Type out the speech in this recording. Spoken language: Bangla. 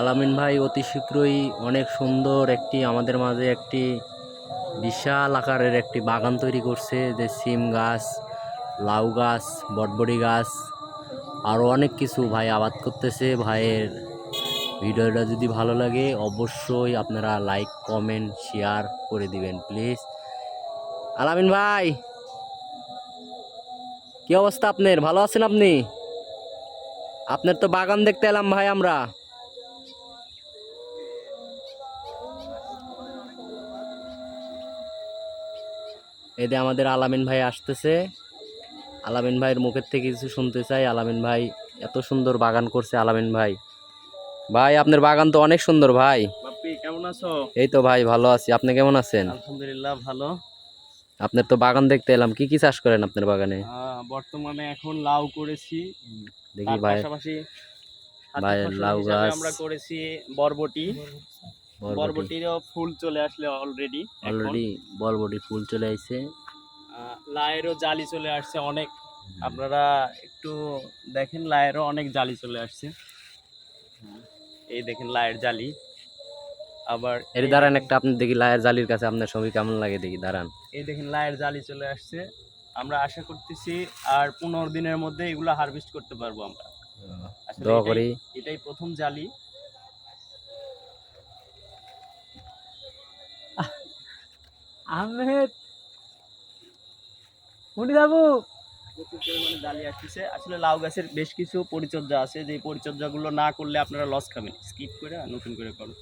আলামিন ভাই, অতি শীঘ্রই অনেক সুন্দর একটি, আমাদের মাঝে একটি বিশাল আকারের একটি বাগান তৈরি করছে। যে সিম গাছ, লাউ গাছ, বটবড়ি গাছ আরও অনেক কিছু ভাই আবাদ করতেছে। ভাইয়ের ভিডিওটা যদি ভালো লাগে, অবশ্যই আপনারা লাইক, কমেন্ট, শেয়ার করে দিবেন, প্লিজ। আলামিন ভাই, কি অবস্থা আপনার? ভালো আছেন আপনি? আপনার তো বাগান দেখতে এলাম ভাই আমরা। এতে আমাদের আলামিন ভাই আসতেছে। আলামিন ভাইয়ের মুখের থেকে কিছু শুনতে চাই। আলামিন ভাই এত সুন্দর বাগান করছে আলামিন ভাই। ভাই আপনার বাগান তো অনেক সুন্দর ভাই। কেমন আছো? এই তো ভাই ভালো আছি। আপনি কেমন আছেন? আলহামদুলিল্লাহ ভালো। আপনার তো বাগান দেখতে এলাম। কি কি চাষ করেন আপনার বাগানে? বর্তমানে এখন লাউ করেছি। দেখি ভাই। পাশাপাশি ভাই, লাউ গাছ। আমরা করেছি বরবটি বরবটি। বরবটিরও ফুল চলে আসলে অলরেডি অলরেডি বরবটি ফুল চলে আইছে। লায়েরও জালি চলে আসছে অনেক। আপনারা একটু দেখেন লায়েরও অনেক জালি চলে আসছে। এই দেখেন লায়ের জালি। আবার এর দাঁড়ান একটা আপনি দেখি লায়ের জালির কাছে আপনার ছবি কেমন লাগে দেখি দাঁড়ান। এই দেখেন লায়ের জালি চলে আসছে। আমরা আশা করতেছি আর পনেরো দিনের মধ্যে এগুলো হারভেস্ট করতে পারব আমরা। দোয়া করি। এটাই প্রথম জালি। আহমেদ। মুনি আসতেছে আসলে লাউ গাছের বেশ কিছু পরিচর্যা আছে। যে পরিচর্যাগুলো না করলে আপনারা লস খাবেন। স্কিপ করে নতুন করে করুন।